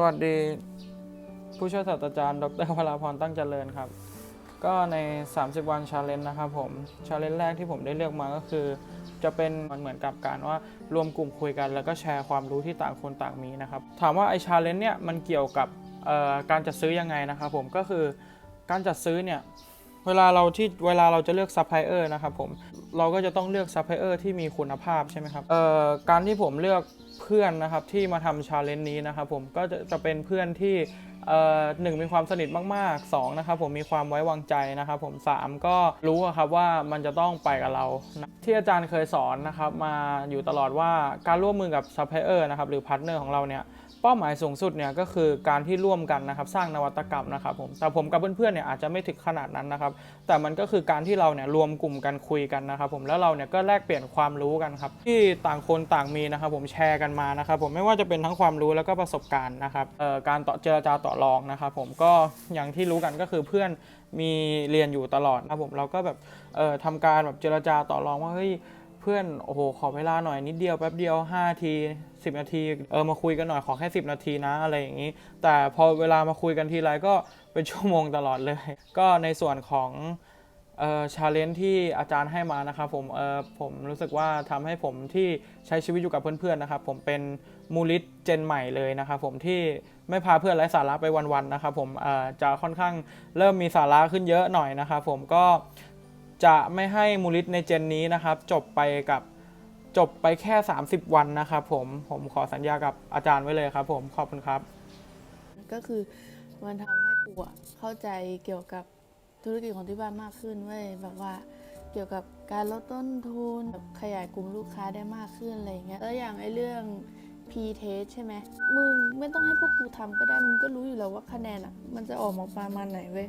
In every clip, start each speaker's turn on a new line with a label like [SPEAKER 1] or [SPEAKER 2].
[SPEAKER 1] สวัสดี ผู้ช่วยศาสตราจารย์ดรวราพรตั้งเจริญครับ ก็ใน 30 วันชาเลนจ์นะครับผมชาเลนจ์แรกที่ผมได้เลือกมาก็คือ จะเป็นมันเหมือนกับการว่ารวมกลุ่มคุยกัน แล้วก็แชร์ความรู้ที่ต่างคนต่างมีนะครับ ถามว่าไอชาเลนจ์เนี่ยมันเกี่ยวกับการจัดซื้อยังไงนะครับผมก็คือการจัดซื้อเนี่ย เวลาเราที่เวลาเราจะเลือกซัพพลายเออร์นะครับผมเราก็จะต้องเลือกซัพพลายเออร์ที่มีคุณภาพใช่ไหมครับเอ่อการที่ผมเลือกเพื่อนนะครับที่มาทำชาเลนจ์นี้นะครับผมก็จะจะเป็นเพื่อนที่หนึ่งมีความสนิทมากๆสองนะครับผมมีความไว้วางใจนะครับผมสามก็รู้ครับว่ามันจะต้องไปกับเรา ที่อาจารย์เคยสอนนะครับมาอยู่ตลอดว่าการร่วมมือกับซัพพลายเออร์นะครับหรือพาร์ทเนอร์ของเราเนี่ย เป้าหมายสูงสุดเนี่ยก็คือการที่ร่วมกันนะครับสร้างนวัตกรรมนะครับผมแต่ผมกับเพื่อนๆเนี่ยอาจจะไม่ถึงขนาดนั้นนะครับ แต่มันก็คือการที่เราเนี่ยรวมกลุ่มกันคุยกันนะครับ ผมแล้วเราเนี่ยก็แลกเปลี่ยนความรู้กันครับที่ต่างคนต่างมีนะครับ ผมแชร์กันมานะครับ ผมไม่ว่าจะเป็นทั้งความรู้แล้วก็ประสบการณ์นะครับเอ่อการต่อเจรจาต่อรองนะครับ ผมก็อย่างที่รู้กันก็คือเพื่อนมีเรียนอยู่ตลอดนะครับผมเราก็แบบเอ่อทำการแบบเจรจาต่อรองว่าเฮ้ย พื่อนโอ้โหขอเวลาหน่อยนิดเดียวแป๊บเดียว5ที10 นาทีเออมาคุยกันหน่อยขอแค่ 10 นาทีนะอะไรอย่างนี้ แต่พอเวลามาคุยกันทีไรก็เป็นชั่วโมงตลอดเลย ก็ในส่วนของเอ่อชาเลนจ์ที่อาจารย์ให้มานะครับผมเออผมรู้สึกว่าทำให้ผมที่ใช้ชีวิตอยู่กับเพื่อนๆนะครับผมเป็นมูลิสเจนใหม่เลยนะครับผมที่ไม่พาเพื่อนไร้สาระไปวันๆนะครับผมเอ่อจะค่อนข้างเริ่มมีสาระขึ้นเยอะหน่อยนะครับผมก็ จะไม่ให้มูลิตในเจนนี้นะครับ จบไปกับจบไปแค่ 30 วันนะครับผมผมขอสัญญากับอาจารย์ไว้เลยครับ ผมขอบคุณครับ
[SPEAKER 2] ก็คือมันทำให้กูอะเข้าใจเกี่ยวกับธุรกิจของที่บ้านมากขึ้นเว้ยแบบว่าเกี่ยวกับการลดต้นทุนแบบขยายกลุ่มลูกค้าได้มากขึ้นอะไรอย่างเงี้ยแล้วอย่างไอ้เรื่อง P test ใช่ไหมมึงไม่ต้องให้พวกกูทำก็ได้มึงก็รู้อยู่แล้วว่าคะแนนอะมันจะออกมาประมาณไหนเว้ย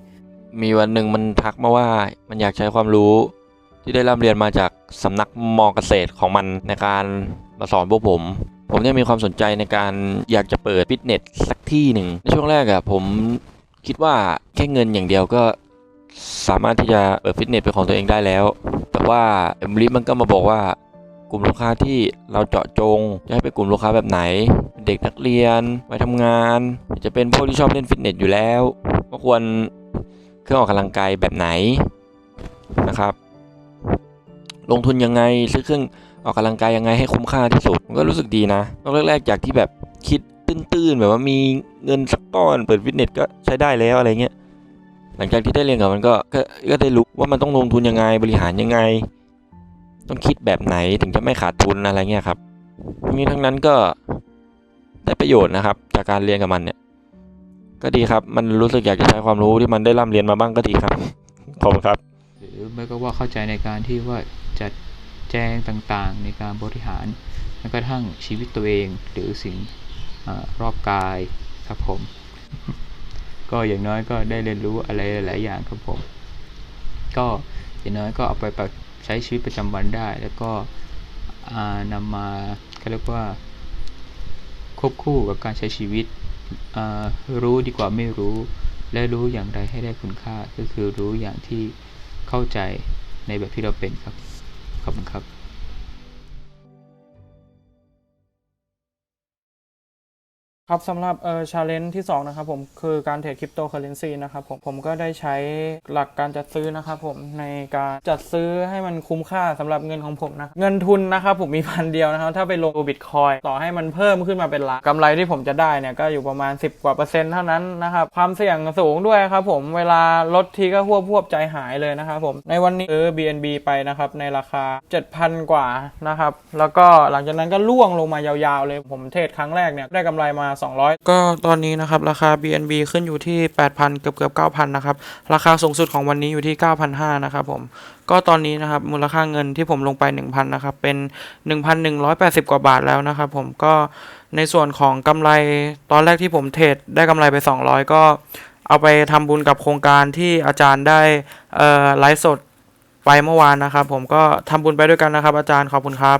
[SPEAKER 3] มีวันหนึ่งมันทักมาว่ามันอยากใช้ความรู้ที่ได้ร่ำเรียนมาจากสำนักมอเกษตรของมันในการมาสอนพวกผม ผมเนี่ยมีความสนใจในการอยากจะเปิดฟิตเนสสักที่หนึ่งในช่วงแรกอะผมคิดว่าแค่เงินอย่างเดียวก็สามารถที่จะเปิดฟิตเนสเป็นของตัวเองได้แล้ว แต่ว่าเอ็มลิมันก็มาบอกว่ากลุ่มลูกค้าที่เราเจาะจง จะให้เป็นกลุ่มลูกค้าแบบไหน เด็กนักเรียนวัยทำงาน จะเป็นพวกที่ชอบเล่นฟิตเนสอยู่แล้วก็ควร รื่องออกกำลังกายแบบไหนนะครับ ลงทุนยังไงซื้อเครื่องออกกำลังกายยังไงให้คุ้มค่าที่สุดก็รู้สึกดีนะตอนแรกๆจากที่แบบคิดตื้นๆแบบว่ามีเงินสักก้อนเปิดฟิตเนสก็ใช้ได้แล้วอะไรเงี้ยหลังจากที่ได้เรียนกับมันก็ก็ก็ได้รู้ว่ามันต้องลงทุนยังไงบริหารยังไง ต้องคิดแบบไหนถึงจะไม่ขาดทุนอะไรเงี้ยครับทั้งนี้ทั้งนั้นก็ได้ประโยชน์นะครับ จากการเรียนกับมันเนี่ย ก็ดีครับ มันรู้สึกอยากจะใช้ความรู้ที่มันได้ร่ำเรียนมาบ้างก็ดีครับ ขอบคุณครับ
[SPEAKER 4] หรือไม่ก็ว่าเข้าใจในการที่ว่าจัดแจงต่างๆ ในการบริหารแม้กระทั่งชีวิตตัวเอง หรือสิ่งอรอบกายครับผม ก็อย่างน้อยก็ได้เรียนรู้อะไรหลายอย่างครับผม ก็อย่างน้อยก็เอาไปปรับใช้ชีวิตประจำวันได้ แล้วก็อ่านำมาเขาเรียกว่าควบคู่กับการใช้ชีวิต รู้ดีกว่าไม่รู้ และรู้อย่างไรให้ได้คุณค่า ก็คือรู้อย่างที่เข้าใจในแบบที่เราเป็นครับ ขอบคุณครับ
[SPEAKER 1] ครับสำหรับเอ่อชาเลนจ์ที่ 2 นะครับผม คือการเทรดคริปโตเคอเรนซีนะครับผมผมก็ได้ใช้หลักการจัดซื้อนะครับผมในการจัดซื้อให้มันคุ้มค่าสำหรับเงินของผมนะเงินทุนนะครับผมมีพันเดียวนะครับ ถ้าไปลงบิตคอยต่อให้มันเพิ่มขึ้นมาเป็นล้านกำไรที่ผมจะได้เนี่ย ก็อยู่ประมาณ 10 กว่าเปอร์เซ็นต์เท่านั้นนะครับ ความเสี่ยงสูงด้วยครับผมเวลาลดทีก็พวพวบใจหายเลยนะครับผมในวันนี้ซื้อ BNB ไปนะครับในราคา 7,000 กว่านะครับแล้วก็หลังจากนั้นก็ล่วงลงมายาวๆเลยผมเทรดครั้งแรกเนี่ยได้กำไรมา200 ก็ตอนนี้นะครับราคา BNB ขึ้นอยู่ที่ 8,000 เกือบเกือบ9,000 นะครับ ราคาสูงสุดของวันนี้อยู่ที่ 9,500 นะครับผม ก็ตอนนี้นะครับมูลค่าเงินที่ผมลงไป 1,000 นะครับ เป็น 1,180 กว่าบาทแล้วนะครับผมก็ในส่วนของกำไรตอนแรกที่ผมเทรดได้กำไรไป 200 ก็เอาไปทำบุญกับโครงการที่อาจารย์ได้ไลฟ์สดไปเมื่อวานนะครับ ผมก็ทำบุญไปด้วยกันนะครับ อาจารย์ขอบคุณครับ